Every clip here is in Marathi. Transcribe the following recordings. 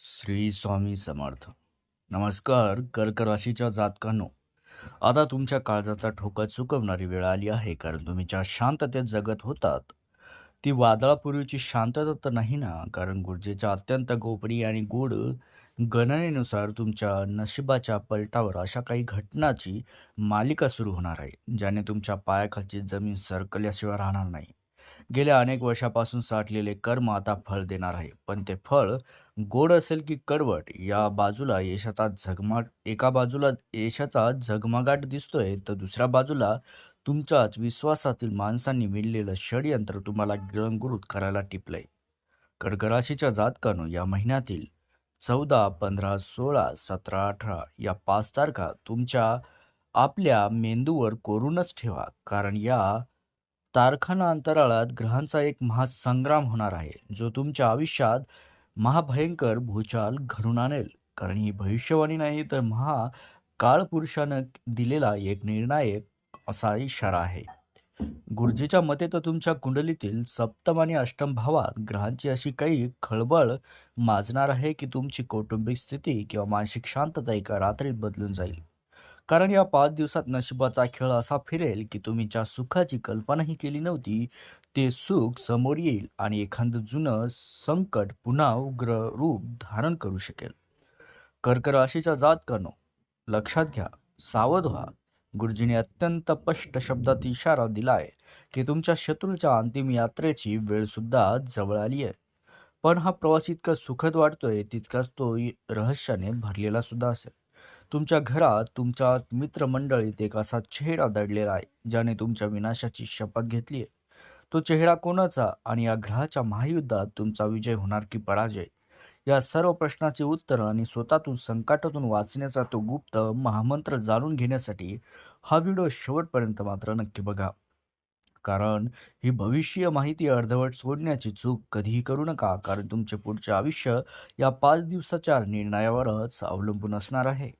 श्री स्वामी समर्थ. नमस्कार कर्क राशीच्या जातकांनो. आता तुमच्या काळजाचा ठोका चुकवणारी वेळ आली आहे कारण तुम्ही ज्या शांततेत जगत होतात ती वादळापूर्वीची शांतता तर नाही ना कारण गुरुजीच्या अत्यंत गोपनीय आणि गूढ गणनेनुसार तुमच्या नशिबाच्या पलटावर अशा काही घटनाची मालिका सुरू होणार आहे ज्याने तुमच्या पायाखालची जमीन सरकल्याशिवाय राहणार नाही. गेल्या अनेक वर्षापासून साठलेले कर्म आता फळ देणार आहे. पण ते फळ गोड असेल की कडवट या बाजूला यशाचा झगमाट एका बाजूला यशाचा झगमगाट दिसतोय तर दुसऱ्या बाजूला तुमच्याच विश्वासातील माणसांनी विणलेलं षडयंत्र तुम्हाला गिळंगुरूत करायला टिपलंय. कर्कराशीच्या जातकानं या महिन्यातील चौदा पंधरा सोळा सतरा अठरा या पाच तारखा तुमच्या आपल्या मेंदूवर कोरूनच ठेवा. कारण या तारखांना अंतराळात ग्रहांचा एक महासंग्राम होणार आहे जो तुमच्या आयुष्यात महाभयंकर भूचाल घडून आणेल. कारण ही भविष्यवाणी नाही तर महा काळपुरुषानं दिलेला एक निर्णायक असा इशारा आहे. गुरुजीच्या मते तर तुमच्या कुंडलीतील सप्तम आणि अष्टम भावात ग्रहांची अशी काही खळबळ माजणार आहे की तुमची कौटुंबिक स्थिती किंवा मानसिक शांतता एका रात्रीत बदलून जाईल. कारण या पाच दिवसात नशिबाचा खेळ असा फिरेल की तुम्ही ज्या सुखाची कल्पनाही केली नव्हती ते सुख समोर येईल आणि एखादं जुनं संकट पुन्हा उग्र रूप धारण करू शकेल. कर्क राशीच्या करणं लक्षात घ्या सावध व्हा. गुरुजीने अत्यंत स्पष्ट शब्दात इशारा दिलाय की तुमच्या शत्रूच्या अंतिम यात्रेची वेळ सुद्धा जवळ आली आहे. पण हा प्रवास इतका सुखद वाटतोय तितकाच तो रहस्याने भरलेला सुद्धा असेल. तुमच्या घरात तुमच्या मित्रमंडळीत एक असा चेहरा दडलेला आहे ज्याने तुमच्या विनाशाची शपथ घेतली आहे. तो चेहरा कोणाचा आणि या ग्रहाच्या महायुद्धात तुमचा विजय होणार की पराजय? या सर्व प्रश्नाचे उत्तर आणि स्वतःतून संकटातून वाचण्याचा तो गुप्त महामंत्र जाणून घेण्यासाठी हा व्हिडिओ शेवटपर्यंत मात्र नक्की बघा. कारण ही भविष्य माहिती अर्धवट सोडण्याची चूक कधीही करू नका कारण तुमचे पुढचे आयुष्य या पाच दिवसाच्या निर्णयावरच अवलंबून असणार आहे.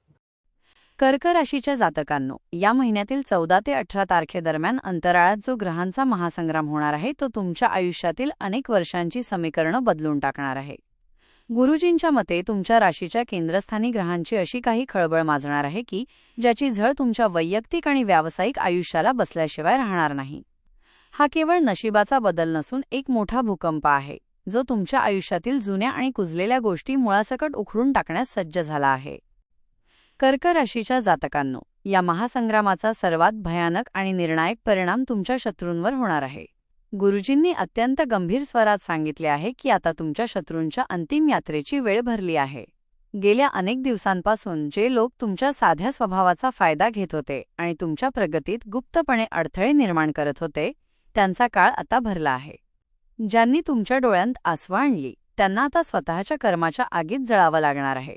कर्क राशीच्या जातकांनो या महिन्यातील चौदा ते अठरा तारखेदरम्यान अंतराळात जो ग्रहांचा महासंग्राम होणार आहे तो तुमच्या आयुष्यातील अनेक वर्षांची समीकरणं बदलून टाकणार आहे. गुरुजींच्या मते तुमच्या राशीच्या केंद्रस्थानी ग्रहांची अशी काही खळबळ माजणार आहे की ज्याची झळ तुमच्या वैयक्तिक आणि व्यावसायिक आयुष्याला बसल्याशिवाय राहणार नाही. हा केवळ नशिबाचा बदल नसून एक मोठा भूकंप आहे जो तुमच्या आयुष्यातील जुन्या आणि कुजलेल्या गोष्टी मुळासकट उखडून टाकण्यास सज्ज झाला आहे. कर्क राशीच्या जातकांनो या महासंग्रामाचा सर्वात भयानक आणि निर्णायक परिणाम तुमच्या शत्रूंवर होणार आहे. गुरुजींनी अत्यंत गंभीर स्वरात सांगितले आहे की आता तुमच्या शत्रूंच्या अंतिम यात्रेची वेळ भरली आहे. गेल्या अनेक दिवसांपासून जे लोक तुमच्या साध्या स्वभावाचा फायदा घेत होते आणि तुमच्या प्रगतीत गुप्तपणे अडथळे निर्माण करत होते त्यांचा काळ आता भरला आहे. ज्यांनी तुमच्या डोळ्यांत आसवा आणली त्यांना आता स्वतःच्या कर्माच्या आगीत जळावं लागणार आहे.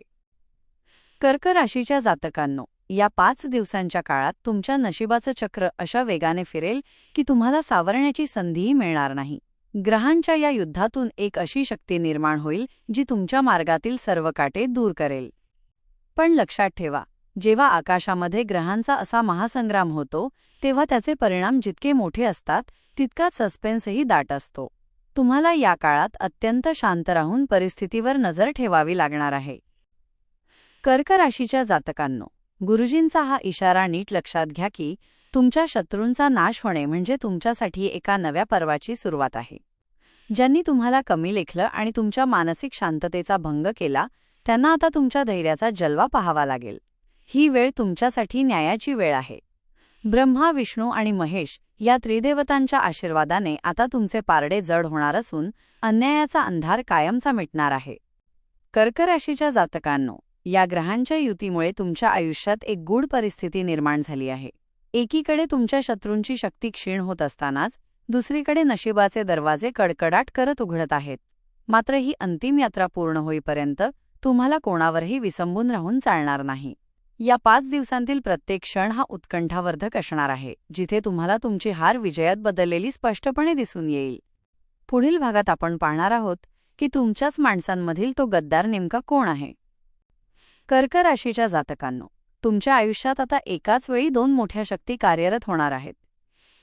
कर्क राशीच्या जातकांनो या पाच दिवसांच्या काळात तुमच्या नशिबाचं चक्र अशा वेगाने फिरेल की तुम्हाला सावरण्याची संधीही मिळणार नाही. ग्रहांच्या या युद्धातून एक अशी शक्ती निर्माण होईल जी तुमच्या मार्गातील सर्व काटे दूर करेल. पण लक्षात ठेवा जेव्हा आकाशामध्ये ग्रहांचा असा महासंग्राम होतो तेव्हा त्याचे परिणाम जितके मोठे असतात तितकाच सस्पेन्सही दाट असतो. तुम्हाला या काळात अत्यंत शांत राहून परिस्थितीवर नजर ठेवावी लागणार आहे. कर्कराशीच्या जातकांनो गुरुजींचा हा इशारा नीट लक्षात घ्या की तुमच्या शत्रूंचा नाश होणे म्हणजे तुमच्यासाठी एका नव्या पर्वाची सुरुवात आहे. ज्यांनी तुम्हाला कमी लेखलं आणि तुमच्या मानसिक शांततेचा भंग केला त्यांना आता तुमच्या धैर्याचा जलवा पाहावा लागेल. ही वेळ तुमच्यासाठी न्यायाची वेळ आहे. ब्रह्मा विष्णू आणि महेश या त्रिदेवतांच्या आशीर्वादाने आता तुमचे पारडे जड होणार असून अन्यायाचा अंधार कायमचा मिटणार आहे. कर्क राशीच्या जातकांनो या ग्रहांच्या युतीमुळे तुमच्या आयुष्यात एक गूढ परिस्थिती निर्माण झाली आहे. एकीकडे तुमच्या शत्रूंची शक्ती क्षीण होत असतानाच दुसरीकडे नशिबाचे दरवाजे कडकडाट करत उघडत आहेत. मात्र ही अंतिम यात्रा पूर्ण होईपर्यंत तुम्हाला कोणावरही विसंबून राहून चालणार नाही. या पाच दिवसांतील प्रत्येक क्षण हा उत्कंठावर्धक असणार आहे जिथे तुम्हाला तुमची हार विजयात बदललेली स्पष्टपणे दिसून येईल. पुढील भागात आपण पाहणार आहोत की तुमच्याच माणसांमधील तो गद्दार नेमका कोण आहे? कर्क राशीच्या जातकांनो तुमच्या आयुष्यात आता एकाच वेळी दोन मोठ्या शक्ती कार्यरत होणार आहेत.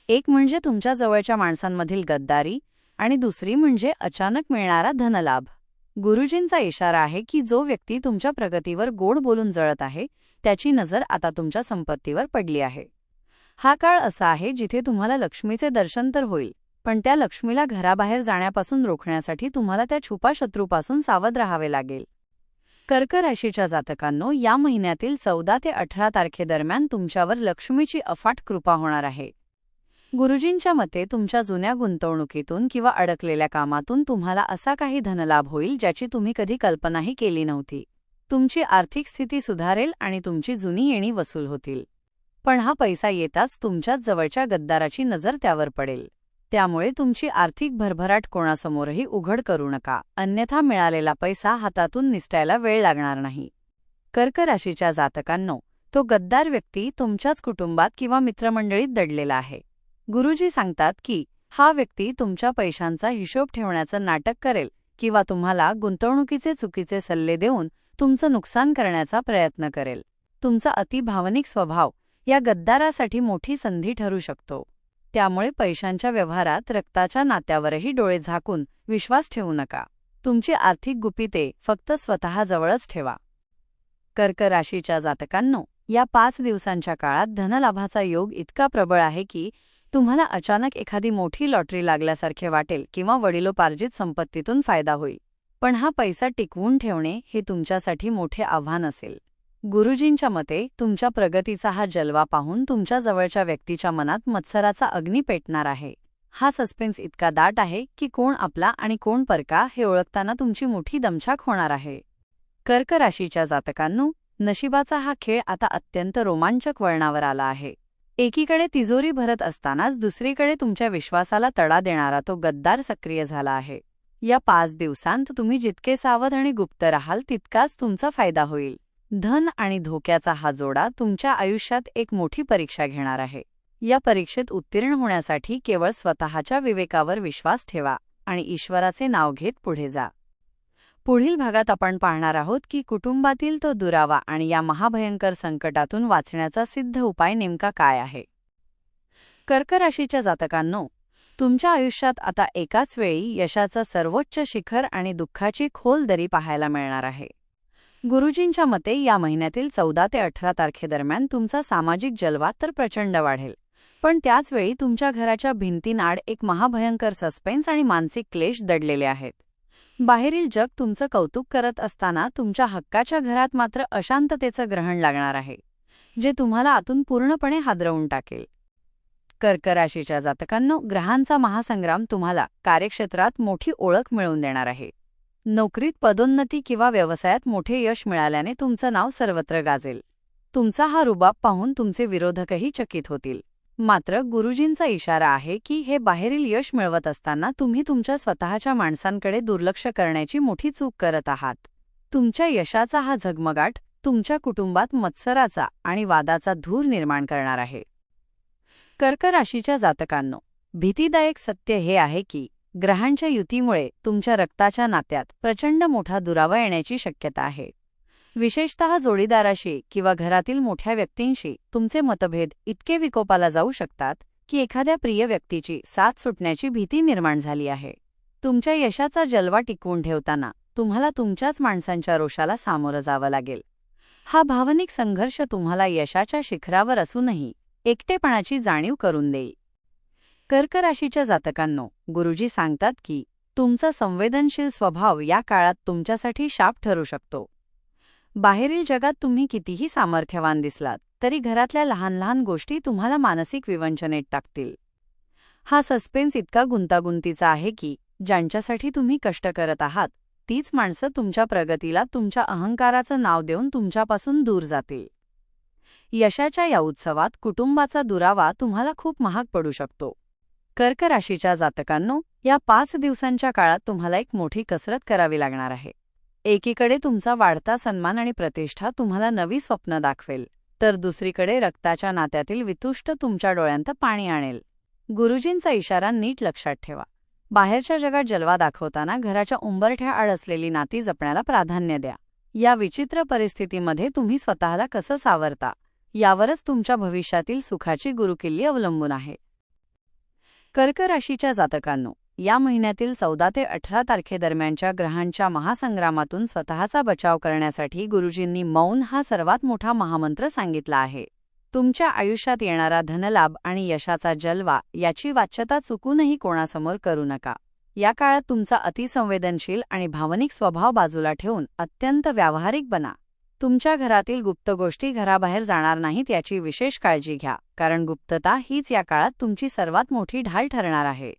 एक म्हणजे तुमच्या जवळच्या माणसांमधील गद्दारी आणि दुसरी म्हणजे अचानक मिळणारा धनलाभ. गुरुजींचा इशारा आहे की जो व्यक्ती तुमच्या प्रगतीवर गोड बोलून जळत आहे त्याची नजर आता तुमच्या संपत्तीवर पडली आहे. हा काळ असा आहे जिथे तुम्हाला लक्ष्मीचे दर्शन तर होईल पण त्या लक्ष्मीला घराबाहेर जाण्यापासून रोखण्यासाठी तुम्हाला त्या छुपा शत्रूपासून सावध राहावे लागेल. कर्क राशीच्या जातकांनो या महिन्यातील चौदा ते अठरा तारखेदरम्यान तुमच्यावर लक्ष्मीची अफाट कृपा होणार आहे. गुरुजींच्या मते तुमच्या जुन्या गुंतवणुकीतून किंवा अडकलेल्या कामातून तुम्हाला असा काही धनलाभ होईल ज्याची तुम्ही कधी कल्पनाही केली नव्हती. तुमची आर्थिक स्थिती सुधारेल आणि तुमची जुनी येणी वसूल होतील. पण हा पैसा येताच तुमच्याच जवळच्या गद्दाराची नजर त्यावर पडेल. त्यामुळे तुमची आर्थिक भरभराट कोणासमोरही उघड करू नका. अन्यथा मिळालेला पैसा हातातून निसटायला वेळ लागणार नाही. कर्क राशीच्या जातकांनो तो गद्दार व्यक्ती तुमच्याच कुटुंबात किंवा मित्रमंडळीत दडलेला आहे. गुरुजी सांगतात की हा व्यक्ती तुमच्या पैशांचा हिशोब ठेवण्याचं नाटक करेल किंवा तुम्हाला गुंतवणुकीचे चुकीचे सल्ले देऊन तुमचं नुकसान करण्याचा प्रयत्न करेल. तुमचा अतिभावनिक स्वभाव या गद्दारासाठी मोठी संधी ठरू शकतो. त्यामुळे पैशांच्या व्यवहारात रक्ताच्या नात्यावरही डोळे झाकून विश्वास ठेवू नका. तुमची आर्थिक गुपिते फक्त स्वतःजवळच ठेवा. कर्क राशीच्या जातकांनो या पाच दिवसांच्या काळात धनलाभाचा योग इतका प्रबळ आहे की तुम्हाला अचानक एखादी मोठी लॉटरी लागल्यासारखे वाटेल किंवा वडिलोपार्जित संपत्तीतून फायदा होईल. पण हा पैसा टिकवून ठेवणे हे तुमच्यासाठी मोठे आव्हान असेल. गुरुजींच्या मते तुमच्या प्रगतीचा हा जलवा पाहून तुमच्या जवळच्या व्यक्तीच्या मनात मत्सराचा अग्नी पेटणार आहे. हा सस्पेन्स इतका दाट आहे की कोण आपला आणि कोण परका हे ओळखताना तुमची मोठी दमछाक होणार आहे. कर्क राशीच्या जातकांनो नशिबाचा हा खेळ आता अत्यंत रोमांचक वळणावर आला आहे. एकीकडे तिजोरी भरत असतानाच दुसरीकडे तुमच्या विश्वासाला तडा देणारा तो गद्दार सक्रिय झाला आहे. या पाच दिवसांत तुम्ही जितके सावध आणि गुप्त राहाल तितकाच तुमचा फायदा होईल. धन आणि धोक्याचा हा जोडा तुमच्या आयुष्यात एक मोठी परीक्षा घेणार आहे. या परीक्षेत उत्तीर्ण होण्यासाठी केवळ स्वतःच्या विवेकावर विश्वास ठेवा आणि ईश्वराचे नाव घेत पुढे जा. पुढील भागात आपण पाहणार आहोत की कुटुंबातील तो दुरावा आणि या महाभयंकर संकटातून वाचण्याचा सिद्ध उपाय नेमका काय आहे. कर्क राशीच्या जातकांनो तुमच्या आयुष्यात आता एकाच वेळी यशाचं सर्वोच्च शिखर आणि दुःखाची खोल दरी पाहायला मिळणार आहे. गुरुजींच्या मते या महिन्यातील चौदा ते अठरा तारखेदरम्यान तुमचा सामाजिक जलवा तर प्रचंड वाढेल. पण त्याचवेळी तुमच्या घराच्या भिंतीनाड एक महाभयंकर सस्पेन्स आणि मानसिक क्लेश दडलेले आहेत. बाहेरील जग तुमचं कौतुक करत असताना तुमच्या हक्काच्या घरात मात्र अशांततेचं ग्रहण लागणार आहे जे तुम्हाला आतून पूर्णपणे हादरवून टाकेल. कर्कराशीच्या जातकांनो ग्रहांचा महासंग्राम तुम्हाला कार्यक्षेत्रात मोठी ओळख मिळवून देणार आहे. नोकरीत पदोन्नती किंवा व्यवसायात मोठे यश मिळाल्याने तुमचं नाव सर्वत्र गाजेल. तुमचा हा रुबाब पाहून तुमचे विरोधकही चकित होतील. मात्र गुरुजींचा इशारा आहे की हे बाहेरील यश मिळवत असताना तुम्ही तुमच्या स्वतःच्या माणसांकडे दुर्लक्ष करण्याची मोठी चूक करत आहात. तुमच्या यशाचा हा झगमगाट तुमच्या कुटुंबात मत्सराचा आणि वादाचा धूर निर्माण करणार आहे. कर्क राशीच्या जातकांनो भीतीदायक सत्य हे आहे की ग्रहांच्या युतीमुळे तुमच्या रक्ताच्या नात्यात प्रचंड मोठा दुरावा येण्याची शक्यता आहे. विशेषतः जोडीदाराशी किंवा घरातील मोठ्या व्यक्तींशी तुमचे मतभेद इतके विकोपाला जाऊ शकतात की एखाद्या प्रिय व्यक्तीची साथ सुटण्याची भीती निर्माण झाली आहे. तुमच्या यशाचा जलवा टिकवून ठेवताना तुम्हाला तुमच्याच माणसांच्या रोषाला सामोरं जावं लागेल. हा भावनिक संघर्ष तुम्हाला यशाच्या शिखरावर असूनही एकटेपणाची जाणीव करून देईल. कर्क राशीच्या जातकांनो गुरुजी सांगतात की तुमचा संवेदनशील स्वभाव या काळात तुमच्यासाठी शाप ठरू शकतो. बाहेरील जगात तुम्ही कितीही सामर्थ्यवान दिसलात तरी घरातल्या लहान लहान गोष्टी तुम्हाला मानसिक विवंचनेत टाकतील. हा सस्पेन्स इतका गुंतागुंतीचा आहे की ज्यांच्यासाठी तुम्ही कष्ट करत आहात तीच माणसं तुमच्या प्रगतीला तुमच्या अहंकाराचं नाव देऊन तुमच्यापासून दूर जातील. यशाच्या या उत्सवात कुटुंबाचा दुरावा तुम्हाला खूप महाग पडू शकतो. कर्क राशीच्या जातकांनो या पाच दिवसांच्या काळात तुम्हाला एक मोठी कसरत करावी लागणार आहे. एकीकडे तुमचा वाढता सन्मान आणि प्रतिष्ठा तुम्हाला नवी स्वप्न दाखवेल तर दुसरीकडे रक्ताच्या नात्यातील वितुष्ट तुमच्या डोळ्यांत पाणी आणेल. गुरुजींचा इशारा नीट लक्षात ठेवा. बाहेरच्या जगात जलवा दाखवताना घराच्या उंबरठ्या आड असलेली नाती जपण्याला प्राधान्य द्या. या विचित्र परिस्थितीमध्ये तुम्ही स्वतःला कसं सावरता यावरच तुमच्या भविष्यातील सुखाची गुरुकिल्ली अवलंबून आहे. कर्क राशीच्या जातकांनो या महिन्यातील चौदा ते अठरा तारखेदरम्यानच्या ग्रहांच्या महासंग्रामातून स्वतःचा बचाव करण्यासाठी गुरुजींनी मौन हा सर्वात मोठा महामंत्र सांगितला आहे. तुमच्या आयुष्यात येणारा धनलाभ आणि यशाचा जलवा याची वाच्यता चुकूनही कोणासमोर करू नका. या काळात तुमचा अतिसंवेदनशील आणि भावनिक स्वभाव बाजूला ठेवून अत्यंत व्यावहारिक बना. तुमच्या घरातील गुप्त गोष्टी घराबाहेर जाणार नाहीत याची विशेष काळजी घ्या कारण गुप्तता हीच या काळात तुमची सर्वात मोठी ढाल ठरणार आहे.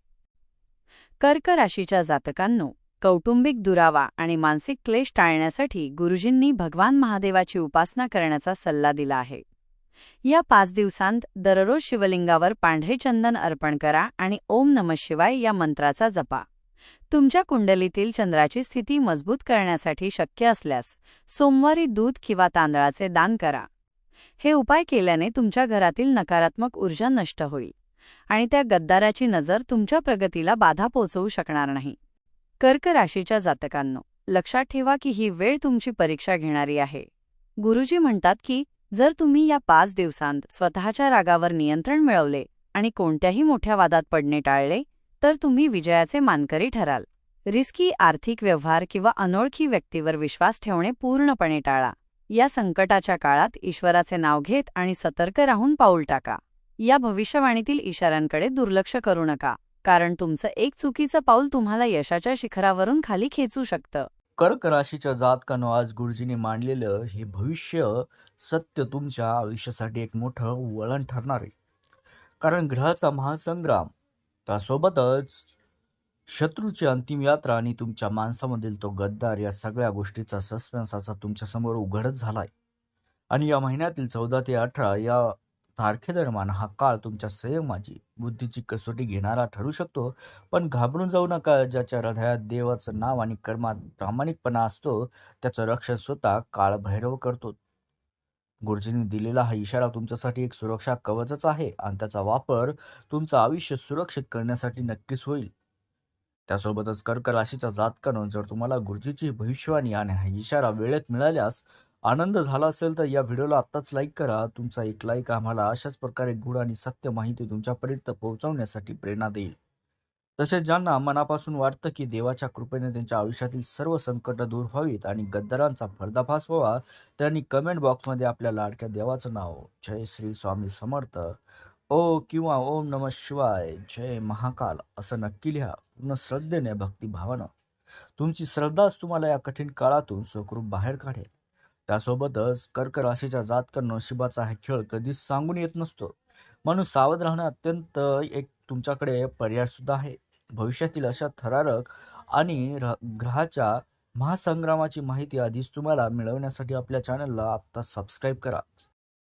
कर्क राशीच्या जातकांनो कौटुंबिक दुरावा आणि मानसिक क्लेश टाळण्यासाठी गुरुजींनी भगवान महादेवाची उपासना करण्याचा सल्ला दिला आहे. या पाच दिवसांत दररोज शिवलिंगावर पांढरे चंदन अर्पण करा आणि ओम नम शिवाय या मंत्राचा जपा. तुमच्या कुंडलीतील चंद्राची स्थिती मजबूत करण्यासाठी शक्य असल्यास सोमवारी दूध किंवा तांदळाचे दान करा. हे उपाय केल्याने तुमच्या घरातील नकारात्मक ऊर्जा नष्ट होईल आणि त्या गद्दाराची नजर तुमच्या प्रगतीला बाधा पोचवू शकणार नाही. कर्क राशीच्या जातकांनो लक्षात ठेवा की ही वेळ तुमची परीक्षा घेणारी आहे. गुरुजी म्हणतात की जर तुम्ही या पाच दिवसांत स्वतःच्या रागावर नियंत्रण मिळवले आणि कोणत्याही मोठ्या वादात पडणे टाळले तर तुम्ही विजयाचे मानकरी ठराल. रिस्की आर्थिक व्यवहार किंवा अनोळखी व्यक्तीवर विश्वास ठेवणे पूर्णपणे टाळा. या संकटाच्या काळात ईश्वराचे नाव घेत आणि सतर्क राहून पाऊल टाका. या भविष्यवाणीतील इशाऱ्यांकडे दुर्लक्ष करू नका कारण तुमचं एक चुकीचं पाऊल तुम्हाला यशाच्या शिखरावरून खाली खेचू शकतं. कर्क राशीच्या जातकानं आज गुरुजींनी मांडलेलं हे भविष्य सत्य तुमच्या आयुष्यासाठी एक मोठं वळण ठरणार आहे. कारण ग्रहाचा महासंग्राम त्यासोबतच शत्रूची अंतिम यात्रा आणि तुमच्या माणसामधील तो गद्दार या सगळ्या गोष्टीचा सस्पेन्साचा तुमच्यासमोर उघडच झालाय. आणि या महिन्यातील चौदा ते अठरा या तारखेदरम्यान हा काळ तुमच्या संयमाची बुद्धीची कसोटी घेणारा ठरू शकतो. पण घाबरून जाऊ नका ज्याच्या हृदयात देवाचं नाव आणि कर्मात प्रामाणिकपणा असतो त्याचं रक्षण स्वतः काळभैरव करतो. गुरुजींनी दिलेला हा इशारा तुमच्यासाठी एक सुरक्षा कवचच आहे आणि त्याचा वापर तुमचं आयुष्य सुरक्षित करण्यासाठी नक्कीच होईल. त्यासोबतच कर्क राशीचा जातकानं जर तुम्हाला गुरुजीची भविष्यवाणी आणि हा इशारा वेळेत मिळाल्यास आनंद झाला असेल तर या व्हिडिओला आत्ताच लाईक करा. तुमचा एक लाईक आम्हाला अशाच प्रकारे गुण आणि सत्य माहिती तुमच्यापर्यंत पोहोचवण्यासाठी प्रेरणा देईल. तसेच ज्यांना मनापासून वाटतं की देवाच्या कृपेने त्यांच्या आयुष्यातील सर्व संकट दूर व्हावीत आणि गद्दारांचा पर्दाफास व्हावा त्यांनी कमेंट बॉक्समध्ये आपल्या लाडक्या देवाचं नाव जय श्री स्वामी समर्थ. ओ किंवा ओम नम शिवाय जय महाकाल असं नक्की लिहा. पूर्ण श्रद्धेने भक्तिभावानं. तुमची श्रद्धाच तुम्हाला या कठीण काळातून सुखरूप बाहेर काढेल. त्यासोबतच कर्क राशीच्या जातकर नशिबाचा हा खेळ कधीच सांगून येत नसतो. म्हणून सावध राहणं अत्यंत एक तुमच्याकडे पर्यायसुद्धा आहे. भविष्यातील अशा थरारक आणि र- ग्रहाच्या महासंग्रामाची माहिती आधीच तुम्हाला मिळवण्यासाठी आपल्या चॅनलला आत्ता सबस्क्राईब करा.